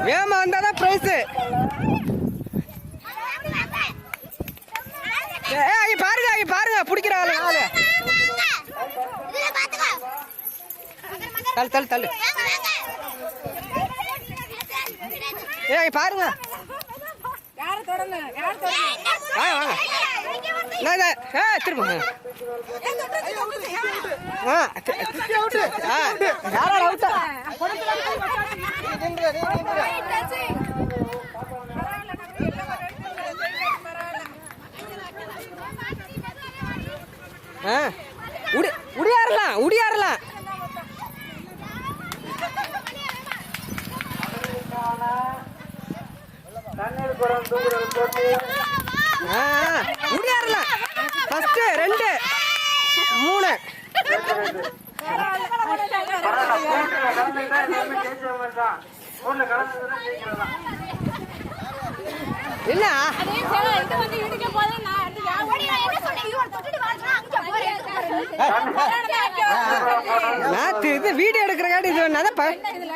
வேகமா வந்தாதான் பிரைஸ் ஏ ஐய பாருங்க ஐய பாருங்க பிடிக்கிற ஆளு தள்ளு தள்ளு தள்ளு. ஏ ஐய பாருங்க. யார தொடங்க யார தொடங்க வாங்க வாங்க. ஆ திரும்ப. ஆ. தி- ஆ யாரா அவுட்டா ஆ உடி உடியாரலாம் உடியாரலாம். ஆ உடியாரலாம். ஃபர்ஸ்ட் ரெண்டு மூணு. நான் இது வீடியோ எடுக்கிற காட்டி இது வேணாதான் ப இதுல